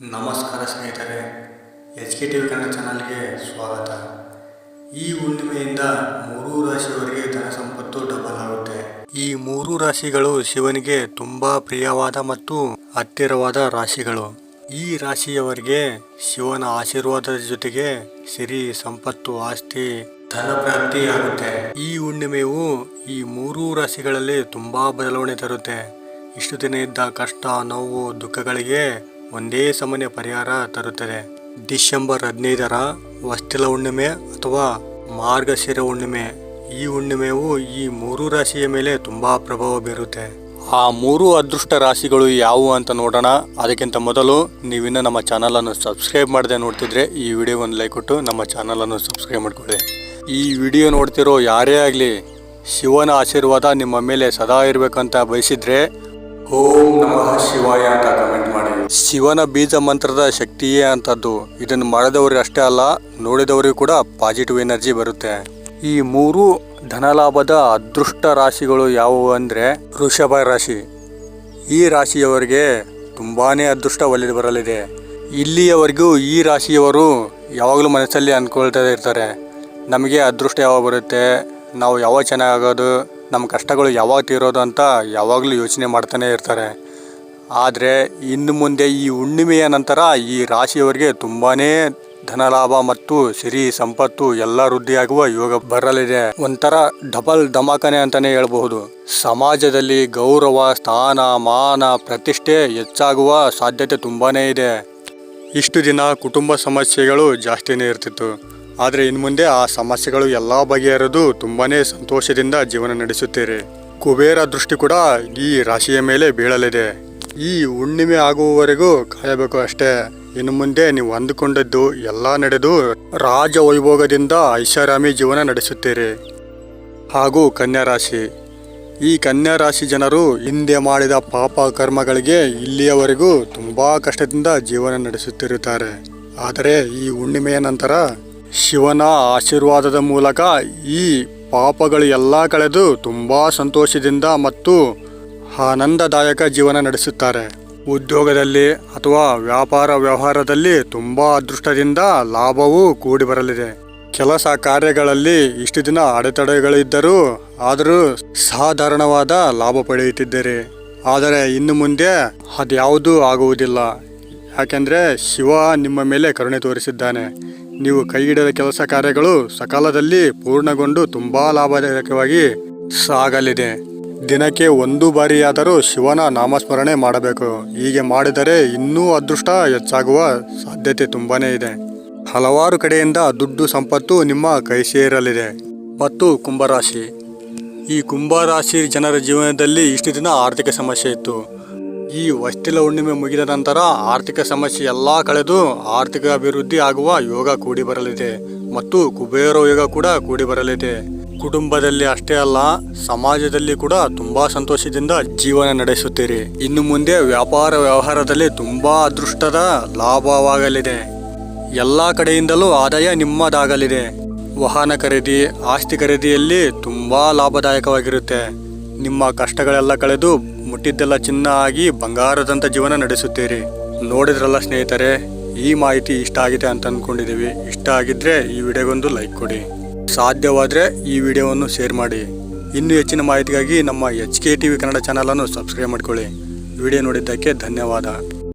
ನಮಸ್ಕಾರ ಸ್ನೇಹಿತರೆ H K T V Kannada ಚಾನಲ್ಗೆ ಸ್ವಾಗತ. ಈ ಹುಣ್ಣಿಮೆಯಿಂದ ಮೂರೂ ರಾಶಿಯವರಿಗೆ ಧನ ಸಂಪತ್ತು ಡಬಲ್ ಆಗುತ್ತೆ. ಈ ಮೂರು ರಾಶಿಗಳು ಶಿವನಿಗೆ ತುಂಬಾ ಪ್ರಿಯವಾದ ಮತ್ತು ಹತ್ತಿರವಾದ ರಾಶಿಗಳು. ಈ ರಾಶಿಯವರಿಗೆ ಶಿವನ ಆಶೀರ್ವಾದದ ಜೊತೆಗೆ ಸಿರಿ, ಸಂಪತ್ತು, ಆಸ್ತಿ, ಧನ ಪ್ರಾಪ್ತಿ ಆಗುತ್ತೆ. ಈ ಹುಣ್ಣಿಮೆಯು ಈ ಮೂರೂ ರಾಶಿಗಳಲ್ಲಿ ತುಂಬಾ ಬದಲಾವಣೆ ತರುತ್ತೆ. ಇಷ್ಟು ದಿನ ಇದ್ದ ಕಷ್ಟ, ನೋವು, ದುಃಖಗಳಿಗೆ ಒಂದೇ ಸಮನೆ ಪರಿಹಾರ ತರುತ್ತದೆ. ಡಿಸೆಂಬರ್ ಹದಿನೈದರ ವಸ್ತಿಲ ಹುಣ್ಣಿಮೆ ಅಥವಾ ಮಾರ್ಗಶಿರ ಹುಣ್ಣಿಮೆ. ಈ ಹುಣ್ಣಿಮೆಯು ಈ ಮೂರು ರಾಶಿಯ ಮೇಲೆ ತುಂಬಾ ಪ್ರಭಾವ ಬೀರುತ್ತೆ. ಆ ಮೂರು ಅದೃಷ್ಟ ರಾಶಿಗಳು ಯಾವುವು ಅಂತ ನೋಡೋಣ. ಅದಕ್ಕಿಂತ ಮೊದಲು ನೀವಿನ್ನು ನಮ್ಮ ಚಾನಲನ್ನು ಸಬ್ಸ್ಕ್ರೈಬ್ ಮಾಡದೆ ನೋಡ್ತಿದ್ರೆ ಈ ವಿಡಿಯೋ ಒಂದು ಲೈಕ್ ಕೊಟ್ಟು ನಮ್ಮ ಚಾನಲನ್ನು ಸಬ್ಸ್ಕ್ರೈಬ್ ಮಾಡ್ಕೊಳ್ಳಿ. ಈ ವಿಡಿಯೋ ನೋಡ್ತಿರೋ ಯಾರೇ ಆಗಲಿ, ಶಿವನ ಆಶೀರ್ವಾದ ನಿಮ್ಮ ಮೇಲೆ ಸದಾ ಇರಬೇಕಂತ ಬಯಸಿದ್ರೆ, ಓಂ ನಮಃ ಶಿವಾಯ ಅಂತ ಕಮೆಂಟ್ ಶಿವನ ಬೀಜ ಮಂತ್ರದ ಶಕ್ತಿಯೇ ಅಂತದ್ದು ಇದನ್ನು ಮಾಡಿದವ್ರಿಗೆ ಅಷ್ಟೇ ಅಲ್ಲ, ನೋಡಿದವರಿಗೂ ಕೂಡ ಪಾಸಿಟಿವ್ ಎನರ್ಜಿ ಬರುತ್ತೆ. ಈ ಮೂರು ಧನಲಾಭದ ಅದೃಷ್ಟ ರಾಶಿಗಳು ಯಾವುವು ಅಂದರೆ ವೃಷಭ ರಾಶಿ. ಈ ರಾಶಿಯವರಿಗೆ ತುಂಬಾನೇ ಅದೃಷ್ಟ ಒಲಿದು ಬರಲಿದೆ. ಇಲ್ಲಿಯವರೆಗೂ ಈ ರಾಶಿಯವರು ಯಾವಾಗಲೂ ಮನಸ್ಸಲ್ಲಿ ಅಂದ್ಕೊಳ್ತಾ ಇರ್ತಾರೆ. ನಮಗೆ ಅದೃಷ್ಟ ಯಾವಾಗ ಬರುತ್ತೆ? ನಾವು ಯಾವಾಗ ಚೆನ್ನಾಗೋದು ನಮ್ಮ ಕಷ್ಟಗಳು ಯಾವಾಗ ತೀರೋದು ಅಂತ ಯಾವಾಗಲೂ ಯೋಚನೆ ಮಾಡ್ತಾನೆ ಇರ್ತಾರೆ. ಆದರೆ ಇನ್ನು ಮುಂದೆ ಈ ಹುಣ್ಣಿಮೆಯ ನಂತರ ಈ ರಾಶಿಯವರಿಗೆ ತುಂಬಾ ಧನಲಾಭ ಮತ್ತು ಸಿರಿ ಸಂಪತ್ತು ಎಲ್ಲ ವೃದ್ಧಿಯಾಗುವ ಯೋಗ ಬರಲಿದೆ. ಒಂಥರ ಡಬಲ್ ಧಮಾಕನೆ ಅಂತಾನೆ ಹೇಳಬಹುದು. ಸಮಾಜದಲ್ಲಿ ಗೌರವ, ಸ್ಥಾನ, ಮಾನ, ಪ್ರತಿಷ್ಠೆ ಹೆಚ್ಚಾಗುವ ಸಾಧ್ಯತೆ ತುಂಬಾನೇ ಇದೆ. ಇಷ್ಟು ದಿನ ಕುಟುಂಬ ಸಮಸ್ಯೆಗಳು ಜಾಸ್ತಿನೇ ಇರ್ತಿತ್ತು. ಆದರೆ ಇನ್ನು ಮುಂದೆ ಆ ಸಮಸ್ಯೆಗಳು ಎಲ್ಲ ಬಗೆಹರಿದು ತುಂಬಾ ಸಂತೋಷದಿಂದ ಜೀವನ ನಡೆಸುತ್ತೀರಿ. ಕುಬೇರ ದೃಷ್ಟಿ ಕೂಡ ಈ ರಾಶಿಯ ಮೇಲೆ ಬೀಳಲಿದೆ. ಈ ಹುಣ್ಣಿಮೆ ಆಗುವವರೆಗೂ ಕಾಯಬೇಕು ಅಷ್ಟೇ. ಇನ್ನು ಮುಂದೆ ನೀವು ಅಂದುಕೊಂಡದ್ದು ಎಲ್ಲ ನಡೆದು ರಾಜ ವೈಭೋಗದಿಂದ ಐಷಾರಾಮಿ ಜೀವನ ನಡೆಸುತ್ತೀರಿ. ಹಾಗೂ ಕನ್ಯಾ ರಾಶಿ ಈ ಕನ್ಯಾ ರಾಶಿ ಜನರು ಹಿಂದೆ ಮಾಡಿದ ಪಾಪ ಕರ್ಮಗಳಿಗೆ ಇಲ್ಲಿಯವರೆಗೂ ತುಂಬಾ ಕಷ್ಟದಿಂದ ಜೀವನ ನಡೆಸುತ್ತಿರುತ್ತಾರೆ. ಆದರೆ ಈ ಹುಣ್ಣಿಮೆಯ ನಂತರ ಶಿವನ ಆಶೀರ್ವಾದದ ಮೂಲಕ ಈ ಪಾಪಗಳು ಎಲ್ಲ ಕಳೆದು ತುಂಬಾ ಸಂತೋಷದಿಂದ ಮತ್ತು ಆನಂದದಾಯಕ ಜೀವನ ನಡೆಸುತ್ತಾರೆ. ಉದ್ಯೋಗದಲ್ಲಿ ಅಥವಾ ವ್ಯಾಪಾರ ವ್ಯವಹಾರದಲ್ಲಿ ತುಂಬ ಅದೃಷ್ಟದಿಂದ ಲಾಭವೂ ಕೂಡಿ ಬರಲಿದೆ ಕೆಲಸ ಕಾರ್ಯಗಳಲ್ಲಿ ಇಷ್ಟು ದಿನ ಅಡೆತಡೆಗಳಿದ್ದರೂ ಆದರೂ ಸಾಧಾರಣವಾದ ಲಾಭ ಪಡೆಯುತ್ತಿದ್ದೀರಿ. ಆದರೆ ಇನ್ನು ಮುಂದೆ ಅದ್ಯಾವುದೂ ಆಗುವುದಿಲ್ಲ. ಯಾಕೆಂದರೆ ಶಿವ ನಿಮ್ಮ ಮೇಲೆ ಕರುಣೆ ತೋರಿಸಿದ್ದಾನೆ. ನೀವು ಕೈಗಿಡದ ಕೆಲಸ ಕಾರ್ಯಗಳು ಸಕಾಲದಲ್ಲಿ ಪೂರ್ಣಗೊಂಡು ತುಂಬ ಲಾಭದಾಯಕವಾಗಿ ಸಾಗಲಿದೆ. ದಿನಕ್ಕೆ ಒಂದು ಬಾರಿಯಾದರೂ ಶಿವನ ನಾಮಸ್ಮರಣೆ ಮಾಡಬೇಕು. ಹೀಗೆ ಮಾಡಿದರೆ ಇನ್ನೂ ಅದೃಷ್ಟ ಹೆಚ್ಚಾಗುವ ಸಾಧ್ಯತೆ ತುಂಬಾ ಇದೆ. ಹಲವಾರು ಕಡೆಯಿಂದ ದುಡ್ಡು ಸಂಪತ್ತು ನಿಮ್ಮ ಕೈ ಸೇರಲಿದೆ. ಮತ್ತು ಕುಂಭರಾಶಿ. ಈ ಕುಂಭರಾಶಿ ಜನರ ಜೀವನದಲ್ಲಿ ಇಷ್ಟು ದಿನ ಆರ್ಥಿಕ ಸಮಸ್ಯೆ ಇತ್ತು. ಈ ವಸ್ತಿಲ ಹುಣ್ಣಿಮೆ ಮುಗಿದ ನಂತರ ಆರ್ಥಿಕ ಸಮಸ್ಯೆ ಎಲ್ಲ ಕಳೆದು ಆರ್ಥಿಕ ಅಭಿವೃದ್ಧಿ ಆಗುವ ಯೋಗ ಕೂಡಿ ಬರಲಿದೆ. ಮತ್ತು ಕುಬೇರ ಯೋಗ ಕೂಡ ಕೂಡಿ ಬರಲಿದೆ. ಕುಟುಂಬದಲ್ಲಿ ಅಷ್ಟೇ ಅಲ್ಲ, ಸಮಾಜದಲ್ಲಿ ಕೂಡ ತುಂಬಾ ಸಂತೋಷದಿಂದ ಜೀವನ ನಡೆಸುತ್ತೀರಿ. ಇನ್ನು ಮುಂದೆ ವ್ಯಾಪಾರ ವ್ಯವಹಾರದಲ್ಲಿ ತುಂಬಾ ಅದೃಷ್ಟದ ಲಾಭವಾಗಲಿದೆ. ಎಲ್ಲ ಕಡೆಯಿಂದಲೂ ಆದಾಯ ನಿಮ್ಮದಾಗಲಿದೆ. ವಾಹನ ಖರೀದಿ, ಆಸ್ತಿ ಖರೀದಿಯಲ್ಲಿ ತುಂಬಾ ಲಾಭದಾಯಕವಾಗಿರುತ್ತೆ. ನಿಮ್ಮ ಕಷ್ಟಗಳೆಲ್ಲ ಕಳೆದು ಮುಟ್ಟಿದ್ದೆಲ್ಲ ಚಿನ್ನ ಆಗಿ ಬಂಗಾರದಂತ ಜೀವನ ನಡೆಸುತ್ತೀರಿ. ನೋಡಿದ್ರಲ್ಲ ಸ್ನೇಹಿತರೆ, ಈ ಮಾಹಿತಿ ಇಷ್ಟ ಆಗಿದೆ ಅಂತ ಅಂದ್ಕೊಂಡಿದ್ದೀವಿ ಇಷ್ಟ ಆಗಿದ್ರೆ ಈ ವಿಡಿಯೋಗೊಂದು ಲೈಕ್ ಕೊಡಿ. ಸಾಧ್ಯವಾದರೆ ಈ ವಿಡಿಯೋವನ್ನು ಶೇರ್ ಮಾಡಿ. ಇನ್ನೂ ಹೆಚ್ಚಿನ ಮಾಹಿತಿಗಾಗಿ ನಮ್ಮ H K T V Kannada ಚಾನಲನ್ನು ಸಬ್ಸ್ಕ್ರೈಬ್ ಮಾಡ್ಕೊಳ್ಳಿ. ವಿಡಿಯೋ ನೋಡಿದ್ದಕ್ಕೆ ಧನ್ಯವಾದ.